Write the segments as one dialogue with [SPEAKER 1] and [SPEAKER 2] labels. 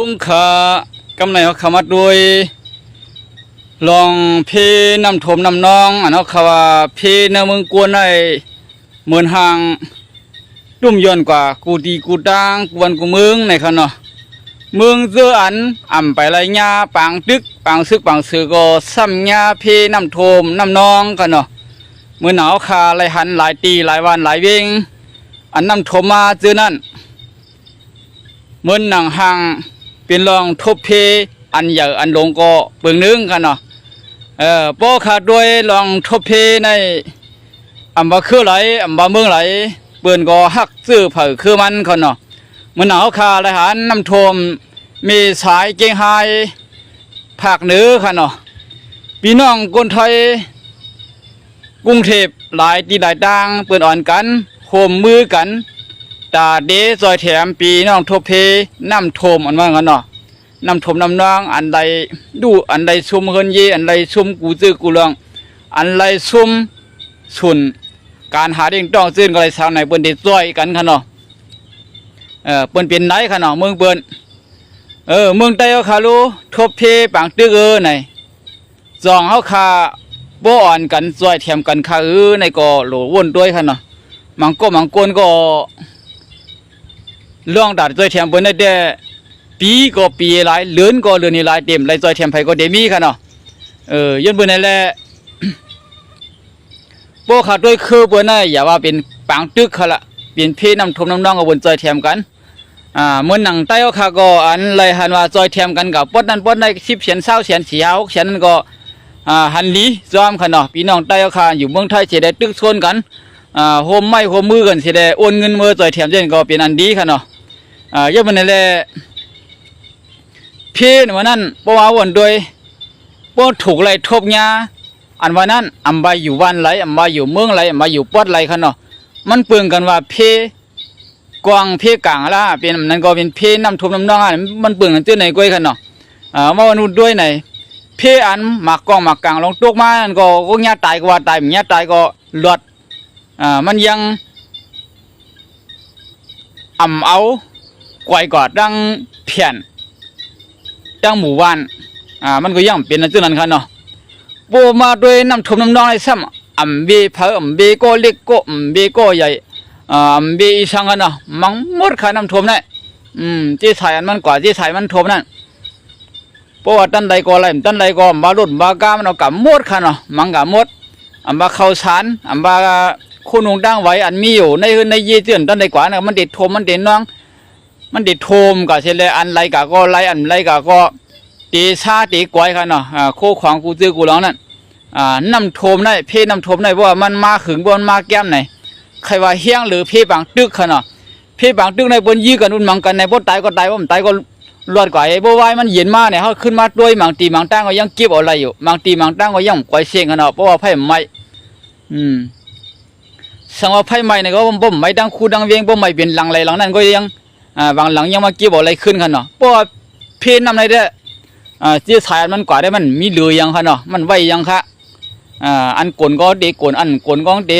[SPEAKER 1] ลุงขากำไรเขาขามาโดยลองเพน้ำถมน้ำน้องอันเขาขาว่าเพในเมืองกวนได้เหมือนห่างรุ่มย้อนกว่ากูดีกูดังกวนกูเมืองในคันเนาะเมืองเจออันอ่ำไปไรยาปางตึกปางซึกปางสือก็ซ้ำยาเพน้ำถมน้ำน้องกันเนาะเมื่อหนาวคาไรหันหลายตีหลายวันหลายเวงอันน้ำถมมาเจอนั่นเหมือนหนังห่าง เป็นรองทบเพอันใหญ่อันหลงก็เบิ่งนึงกันเนาะเออป้อขาดด้วยลองทบเพในอำบาคือไหลอำบาเมืองไหลเปิ้นก็ฮักซื้อเผอคือมันเขาเนาะมันหนาวคาไรหันน้ำท่วมมีสายเกงไฮภาคเหนือค่ะเนาะพี่น้องคนไทยกรุงเทพหลายที่หลายต่างเปิ้นอ่อนกันโฮมมือกัน ตาเดซอยแถมปีน้องทบเพน้ำโทมอันว่างั้นเนาะน้ำโทมน้ำนองอันใดดูอันใดซุมเฮินเยอันใดซุมกูซื้อกูเรืองอันใดซุมสุนการหาเด้งต้องซื้อก็เลยสาวไหนเปิ้นได้ซอยกันค่ะเนาะเออเปิ้นเป็นไหนค่ะเนาะเมืองเปิ้นเออเมืองใต้เขาคารู้ทบเพปางตึกเออไหนจองเฮาคาบ่อ่อนกันซอยแถมกันค่ะเออในก็โหลวนด้วยค่ะเนาะมังโก็มังกนก็เรื่องดัดจอยเทียมเปิ้นก็ รองดัดจอยเทียมบนนี้ได้ปีก็ปีหลายเลือนก็เลือนนี่หลายเต็มหลายจอยเทียมไผก็เดมีค่ะเนาะเออย้อนเปิ้นนั่นแหละโปขาด้วยคือเปิ้นน่ะอย่าว่าเป็นปางตึกค่ะละเป็นเพน้ำทมน้องๆกับบนจอยเทียมกัน อ่าเมื่อนหนังใต้เอาค่ะก็อันเลยหันว่าจอยเทียมกันกับปดนั้นปดได้10เสียน20เสียน4 6เสียนนั้นก็อ่าหันลีจอมค่ะเนาะพี่น้องใต้เอาค่ะอยู่เมืองไทยเสิได้ตึกชนกันอ่าโฮมไม้โฮมมือกันเสิได้โอนเงินมือจอยเทียมเช่นก็เป็นอันดีค่ะเนาะ อ่าเยอะมันนั่นแหละพี่นวันนั้นเพราะว่าวันโดยเพราะถูกไล่ทบยาอันวันนั้นอำบาอยู่วันไหลอำบาอยู่เมืองไหลอำบาอยู่ปอดไหลเขาเนาะมันเปลืองกันว่าเพกวางเพกลางละเป็นนั่นก็เป็นเพน้ำท่วมน้ำนองอะมันเปลืองกันเจ้าไหนก้อยเขาเนาะอ่ามาวันนู้นด้วยไหนเพอันหมากกองหมากกลางลงตกมาอันก็ก็ญาตายก็ว่าตายญาตายก็หลอดอ่ามันยังอ่ำเอา กวยกอดดังเพียนดังหมู่บ้านอ่ามันก็ยังเป็นอันจ้านั้นครับเนาะโบมาด้วยน้ำท่วมน้ำนองไอ้ซ้ำอ่ำเบเพออ่ำเบก็เล็กก็อ่ำเบก็ใหญ่อ่าอ่ำเบอีสังกันเนาะมังมดค่ะน้ำท่วมนั่นอืมที่ถ่ายอันมันกว่าที่ถ่ายมันท่วมนั่นเพราะว่าตันใดก็อะไรตันใดก็มาลุ่นบากามันเอากับมดค่ะเนาะมังกับมดอ่ำบาเข้าสารอ่ำบาคุณงดังไว้อันมีอยู่ในในยี่เตือนตันใดกว่านะมันเด็ดท่วมมันเด็ดน้อง มันติโทมก็เช่นเลยอันไรกะก็ไรอันไรกะก็ตีชาตีกวยค่ะเนาะโคขวางกูซื้อกูร้องนั่นอ่าน้ำโทมได้เพน้ำโทมได้เพราะว่ามันมาขึงบนมาแก้มไหนใครว่าเฮี้ยงหรือเพบางตึกค่ะเนาะเพบางตึกในบนยี่กันอุ่นมังกันในบ่ตายก็ตายบ่ตายก็รอดกว่าไอ้บ่ไหวมันเย็นมากเนี่ยเขาขึ้นมาด้วยบางตีบางตั้งก็ยังเก็บอะไรอยู่บางตีบางตั้งก็ยังกวยเสียงค่ะเนาะเพราะว่าไฟไหม้อืมสังว่าไฟไหม้เนี่ยก็บ่ไม้ดังคูดังเวียงบ่ไม้เป็นหลังไรหลังนั้นก็ยัง อ่าบางหลังยังมาเก็บอาอะไรขึ้นกันเนาะเพราะเพนนำในเด้ออ่าที่สายมันกว่าได้มันมีเหลือยังค่ะเนาะมันไวยังค่ะอ่าอันกลนก็เดกลอันกลก็เด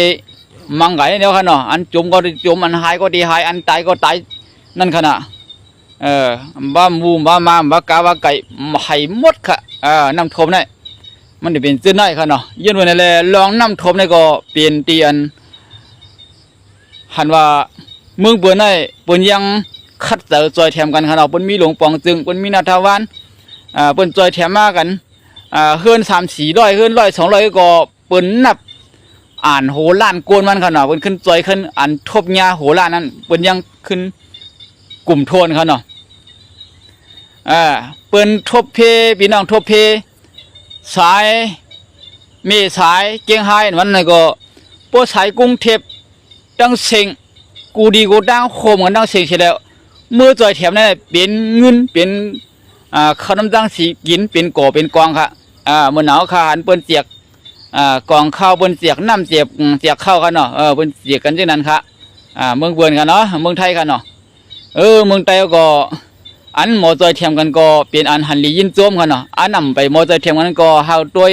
[SPEAKER 1] มังไงเดียวค่ะเนาะอันจมก็จมอันหายก็ดีหายอันตายก็ตายนั่นค่ะนะเออบ้ามูบ้ามาบ้ากาบ้าไก่ไห้หมดค่ะอ่าน้ำท่วมนี่มันจะเป็นเส้นได้ค่ะเนาะยืนไว้ในแลลองน้ำท่วมนี่ก็เป็นเตียนหันว่าเมืองเปิ้นได้เปิ้นยัง คัดเจอจอยแถมกันขนาดเปิ้นมีหลวงปองจึงเปิ้นมีนาทวานอ่าเปิ้นจอยแถมมากันอ่าเฮือน3 400เฮือน100 200ก็เปิ้นนับอ่านโหล้านโกนมันขนาดเปิ้นขึ้นจอยขึ้นอันทบยาโหล้านนั้นเปิ้นยังขึ้นกลุ่มโทนเขาเนาะอ่าเปิ้นทบเพพี่น้องทบเพสายเมสายเกียงไฮ้มันนั่นก็ปสายกรุงเทพจังเซ็งกูดีกูดังโคมกันดังเสียงเสียแล้ว เมื่อจอยแถมนั่นเป็นเงินเป็นอ่าขนมดังสีกินเป็นก่อเป็นกองค่ะอ่าเมื่อหนาวขาหันเปิ้นเจียกอ่ากองข้าวเปิ้นเจียกน้ำเจียกเจียกข้าวกันเนาะเออเปิ้นเจียกกันจังนั้นค่ะอ่าเมืองเบิ่นกันเนาะเมืองไทยกันเนาะเออเมืองไทยก็อันหมอจอยแถมกันก็เป็นอันหันลียินโจมกันเนาะอันนำไปหมอจอยแถมกันก็เฮาตัวย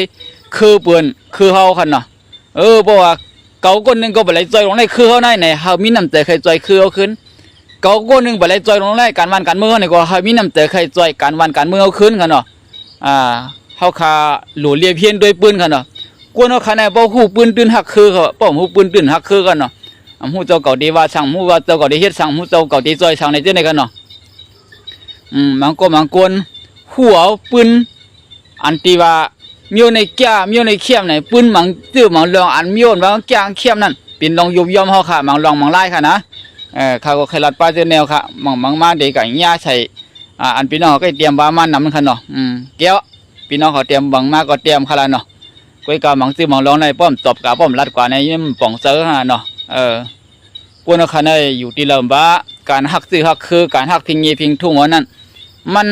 [SPEAKER 1] คือเปิ้นคือเฮาคันเนาะเออเพราะว่าเก่าคนหนึงก็บ่ไหลจอยลงในคือเขาได้ไหนเฮามีน้ำใจเคยจอยคือเอาขึ้น เกาก้นหนึ่งบ่ได้จอยลงไล่การวันการเมืองนี่ก็เฮามีน้ำใจใครจอยการวันการเมืองเอาคืนกันเนาะอ่าเฮาคาหลูเลียเพียนด้วยปืนกันเนาะกวนเฮาคาในบ่ฮู้ปืนตื่นฮักคือเขาป้อมฮู้ปืนตื่นฮักคือกันเนาะอำฮู้เจ้าเก่าดีว่าสั่งฮู้ว่าเจ้าเก่าดีเฮ็ดสั่งฮู้เจ้าเก่าดีจอยสั่งในเจ้าไหนกันเนาะอืมบางก็บางคนฮู้เอาปืนอันที่ว่ามียู่ในแก้มียู่ในเขียมไหนปืนมังตื้อมังลองอันมียู่บางแก้งเขียมนั่นเป็นลองยุบย่อมเฮาค่ะมังลองมังไล่ค่ะนะ เออเขาก็เคยรัดป้าเจ้าแนวค่ะมังมังมาเด็กกับย่าใส่อ่าอันพี่น้องก็เตรียมบ้ามันนำมันคันเนาะอืมเกี้ยวพี่น้องเขาเตรียมบังมาก็เตรียมขนาดเนาะก้อยกามังซื้อมังร้องในป้อมตบกาป้อมรัดกว่าในยิ่มป่องเซอร์ฮะเนาะเออพวกนักขันในอยู่ที่เริ่มบ้าการหักซื้อหักคือการหักพิงยีพิงทุ่งวันนั้น มัน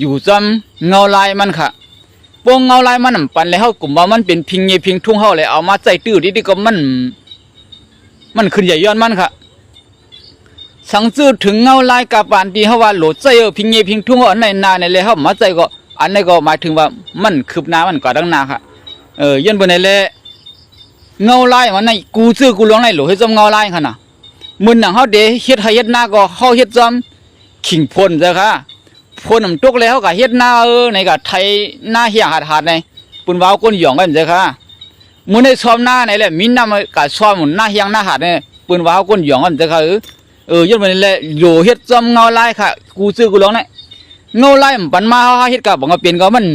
[SPEAKER 1] อยู่จำเงาลายมันค่ะพวกเงาลายมันนำปันเลยเฮากลุ่มว่ามันเป็นพิงยีพิงทุ่งเฮาเลยเอามาใจตื้อดีๆก็มัน มันขึ้นใหญ่ย้อนมันค่ะ สังจือถึงเงาลายกับปานที่เฮาว่าโหลดใจเออพิงเยพิงทุ่งอันในนาในเลยเฮามาใจก็อันนี้ก็หมายถึงว่ามันคืบหน้ามันก็ดังนาค่ะเออยันบ่ในแลเงาลายมันในกูซื้อกูลวงในโหลเฮ็ดจำเงาลายคั่นน่ะมื้อหนังเฮาเดเฮ็ดให้เฮ็ดหน้าก็เฮาเฮ็ดจำขิงพ่นซะค่ะพ่นน้ำตกแล้วเฮาก็เฮ็ดหน้าเออในก็ไทยหน้าเหียหาดๆในปุ่นว้าวก้นหยองกันซะค่ะมื้อในซ้อมหน้าในแหละมีน้ำก็ซ้อมหน้าเหียงหน้าหาดเนี่ยปุ่นว้าวก้นหยองกันซะค่ะเออ เออยันวันนี้แหละโยเฮ็ดจำเงาลายค่ะ กูซื้อกูร้องเนี่ยเงาลายมันปันมาเฮ็ดกับบังก็เปลี่ยนก็มัน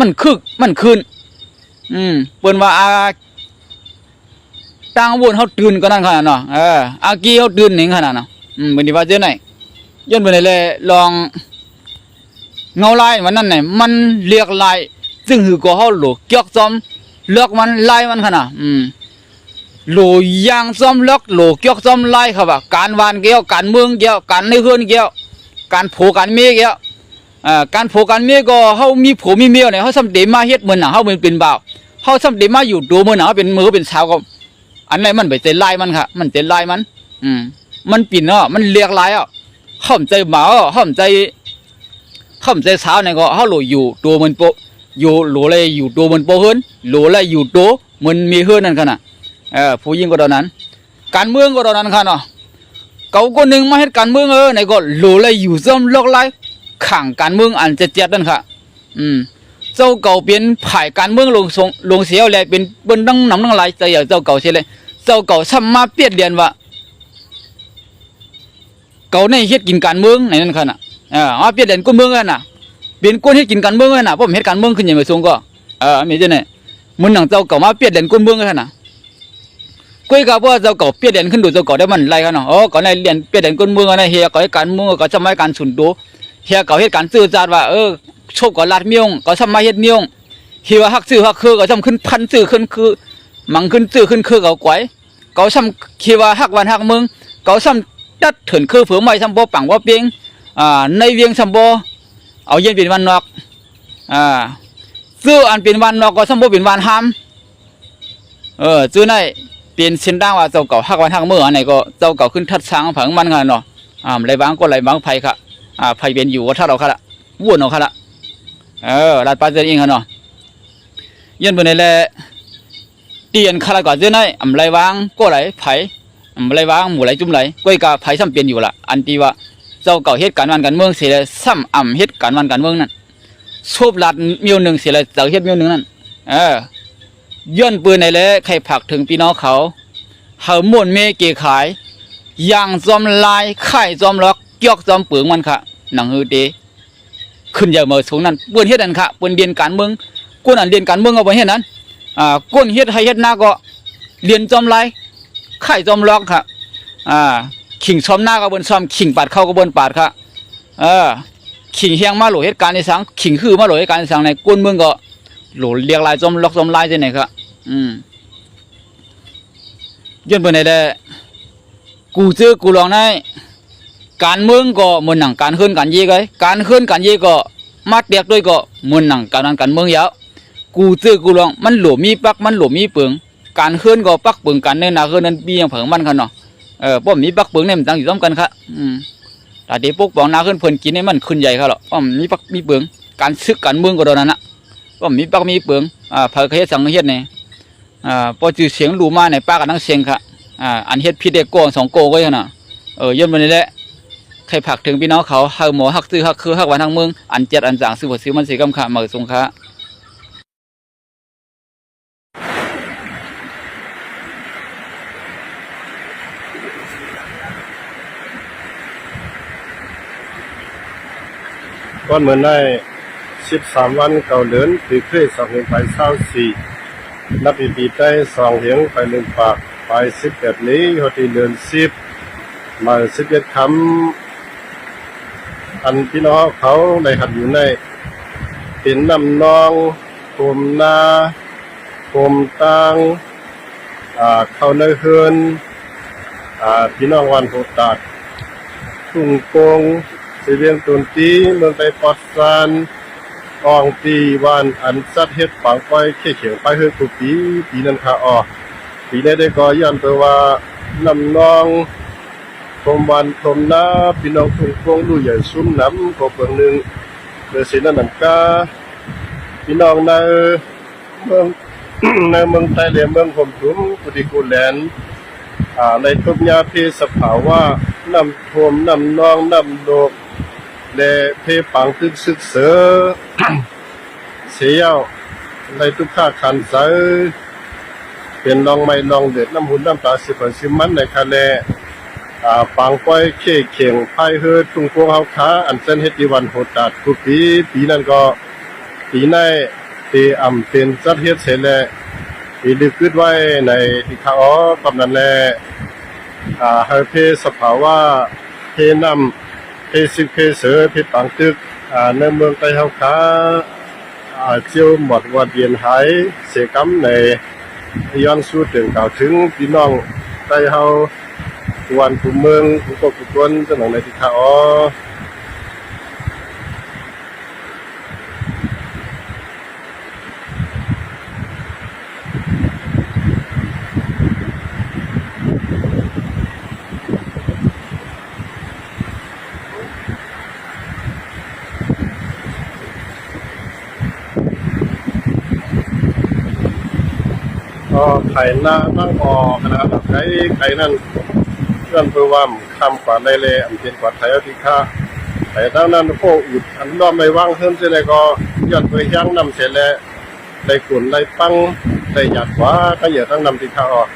[SPEAKER 1] มันคึกมันคืนอืมเปิ้นว่าอาต่างวนเฮาตื่นก็นั่นขนาดเนาะเอออากี้เฮาตื่นนี่ขนาดเนาะอืมบัดนี้ว่าเจ้าไหนยันวันนี้แหละลอง เงาลายวันนั้นเนี่มันเรียกลายซึ่งหือก็เฮาหลเกียกจอมเลือกมันลายมันขนาดอืม โหลยางซ้อมล็อกโหลเกี่ยวซ้อมไล่ครับว่าการวานเกี่ยวการเมืองเกี่ยวการในเฮือนเกี่ยวการโผการเมียเกี่ยวอ่าการโผการเมียก็เฮามีผัวมีเมียเนี่ยเฮาซ้ำเดมาเฮ็ดเหมือนหนังเฮาเป็นเป็นบ่าวเฮาซ้ำเดมาอยู่ดูเหมือนหนังเฮาเป็นมือเป็นสาวก็อันไหนมันไปใจไล่มันค่ะมันใจไล่มัน อืมมันปิ่นเนาะมันเรียกไล่อะเฮาใจหมาอะเฮาใจเฮาใจสาวเนี่ยก็เฮาโหลอยู่ตัวมันโปอยู่โหลเลยอยู่ตัวมันโปเฮือนโหลเลยอยู่ตัวมันมีเฮือนนั่นขนาด เออผู้หญิงก็ตอนนั้น การเมืองก็ตอนนั้นค่ะเนาะเขาคนหนึ่งมาเฮ็ดการเมืองเออไหนก็หลเลยอยู่ซ้ำลอกไล่ขังการเมืองอันเจะเจ็ดนั่นค่ะ อืม เจ้าเก่าเป็นผ่ายการเมืองลงทรงลงเสียวแลเป็นเปิ้นดังนำดังหลายใจอย่างเจ้าเก่าเสียเลย เจ้าเก่าซ้ำมาเปียนเรียนว่าเก่าในเฮ็ดกินการเมืองในนั้นค่ะน่ะเออมาเปียนเรียนคนเมืองกันน่ะเป็นคนเฮ็ดกินการเมืองกันน่ะผมเฮ็ดการเมืองขึ้นอย่างไม่ทรงก็เออมีจังได๋มึงหนังเจ้าเก่ามาเปียนเรียนคนเมืองกันน่ะ กุยกับว่าเจ้าเก่าเปียเด่นขึ้นดูเจ้าเก่าได้มันไรกันเนาะอ๋อก่อนในเรียนเปียเด่นคนเมืองนเฮียก่อให้การเมืองก็สมัยการสุนดูเฮียเก่าเฮ็ดการซื่อจาดว่าเออโชคก็ลาดเมียงก็สมัยเฮ็ดเมียงเฮียฮักซื่อฮักคือก็ทำขึ้นพันซื่อขึ้นคือมังขึ้นซื่อขึ้นคือเก่าก๋วยเก่าซ้ำเฮียฮักวันฮักเมืองเก่าซ้ำตัดถึงคือเผือไม่ซ้ำบ่ปังบ่เปียงอ่าในเวียงซ้ำบ่เอาเย็นเป็นวันนอกอ่าซื้ออันเป็นวันนอกก็ซ้ำบ่เป็นวันห้ามเออซื้อใน เป็นเส้นด่างว่าเจ้าเก่าฮักวันฮักเมื่ออันไหนก็เจ้าเก่าขึ้นทัดช้างผังมันกันเนาะอ่าไรบางก็ไรบางไผ่ค่ะอ่าไผ่เป็นอยู่ว่าถ้าเราค่ะละวุ่นเอาค่ะละเออรัดปลาเจนเองค่ะเนาะยันบนนี้แหละเตียนค่ะละก่อนเจ้าไหนอ่ำไรบางก็ไรไผ่อ่ำไรบางหมู่ไรจุ่มไรก้อยกาไผ่ซ้ำเปลี่ยนอยู่ละอันทีว่าเจ้าเก่าเฮ็ดการวันการเมืองเสียเลยซ้ำอ่ำเฮ็ดการวันการเมืองนั่นสูบลัดมิวหนึ่งเสียเลยเจ้าเฮ็ดมิวหนึ่งนั่นเออ ย้อนปืนในเลยใครผักถึงพี่น้องเขาเฮาม่วนเมเกขายย่างจอมลายไข่จอมล็อกยอกจอมเปลืองมันค่ะหนังฮือเดขึ้นอย่ามาสูงนั้นเปิ้นเฮ็ดนั่นค่ะเปิ้นเรียนการเมืองก้นอันเรียนการเมืองเอาไว้เฮ็ดนั้นอ่าก้นเฮ็ดให้เฮ็ดหน้าก็เรียนจอมลายไข่จอมล็อกค่ะอ่าขิงซ้อมหน้าก็บนซ้อมขิงปาดเข้าก็บนปาดค่ะเออขิงเฮียงมาหลเหตุการณ์ในสังขิงคือมาหลเหตุการณ์ในสังในก้นเมืองก็ หลเรียกลายจอมล็อกจอมลายที่ไหนครับอืมย้อนไปไหนได้กูซื้อกูลองได้การเมืองก็เหมือนหนังการขึ้นการยี่ไงการขึ้นการยี่ก็มาเตียกด้วยก็เหมือนหนังการนั้นการเมืองยาวกูซื้อกูลองมันหลวมมีปักมันหลวมมีเปิงการขึ้นก็ปักเปิงการเนินนาขึ้นนั้นปียังเผิงมันกันเนาะเออป้อมมีปักเปิงเนี่ยมันตั้งอยู่ต้อมกันครับอืมแต่เดี๋ยวพวกปองนาขึ้นเพลินกินให้มันขึ้นใหญ่ครับหรอป้อมมีปักมีเปิงการซึกการเมืองก็โดนนั้นนะ ก็มีปักมีเปลืองอ่าเผยเฮ็ดสังเฮ็ดนี่อ่าพอจือเสียงรูมาในป้ากกันทั้งเสียงค่ะอ่าอันเฮ็ดพี่เด็กโกงสองโกก็ยังน่ะเออย่นวันนี้แหละใครผักถึงพี่น้องเขาฮักหมอฮักซื้อฮักคือฮักวันทั้งเมืองอันเจ็ดอันจางซื้อหัวซื้อมันสีกำขาเหมือสงค้า
[SPEAKER 2] ก้อนเหมือนได้ สิบสามวันเก่าเดินปีเคยสองเหงไปเศร้าสี่นับปีปีได้สองเหงไปหนึ่งปากไปสิบแบบนี้พอดีเดือนสิบมาสิบเอ็ดคำอันพี่น้องเขาในหัดอยู่ในเป็นนำนองโคมนาโคมตังอ่าเข้าในเฮือนอ่าพี่น้องวันโหตัดทุ่งโปงเสเวียงตุนตีเมืองไปปอดซาน อองตีวานอันสัดเฮ็ดปังไปเขี้เขียวไปเฮือกุปีปีนั้นค่ะออปีนี้ได้ก็ย้อนไปว่าน้ำนองทมวันทมนาพี่น้องทุ่งโปงดูใหญ่ซุ้มน้ำก็เบิ่งหนึ่งเมื่อสินันนันกาพี่น้องในเมืองในเมืองไทยและเมืองผมถุมกุดิกูแลนอ่าในทุกยาเพสภาวะน้ำทมน้ำนองน้ำโดก และเพปังตึกซึกเสือเสียวในทุกข้าคันเสือเป็นลองไม้ลองเด็ดน้ำหุ่นน้ำตาสิบสิมันในคาแลอ่าปังก้อยเข่เข่งพายเฮือตุงพวงเฮาค้าอันเส้นเฮ็ดดีวันโหดตาดทุกปีปีนั้นก็ปีในตีอ่ำเป็นจัดเฮ็ดเสร็จแล้วอีลึกขึ้นไว้ในที่เขาอ๋อกำนันแลอ่าเฮาเพสภาวะเพนำ เพสิเพเสือเพปังตึกอ่าในเมืองไต้เฮาค้าอ่าเจียวหมดวัดเยนหายเสกัมในย้อนสู้ถึงกล่าวถึงพี่น้องไต้เฮาวันภูมิเมืองผู้ปกครองจังหวัดในที่เขาอ๋อ ก็ไข่หน้านั่งออกนะครับไก่ไก่นั่นเพื่อนเพื่อว่าคำกว่าในเลอันเป็นกว่าไทยอธิค่าไข่ตั้งนั้นพวกอุดอันนอมไม่ว่างเพิ่มเสียเลยก็ยอดไปย่างนำเสร็จแล้วได้กุนได้ปังได้หยัดว่าก็เหยื่อตั้งนำติค่าออก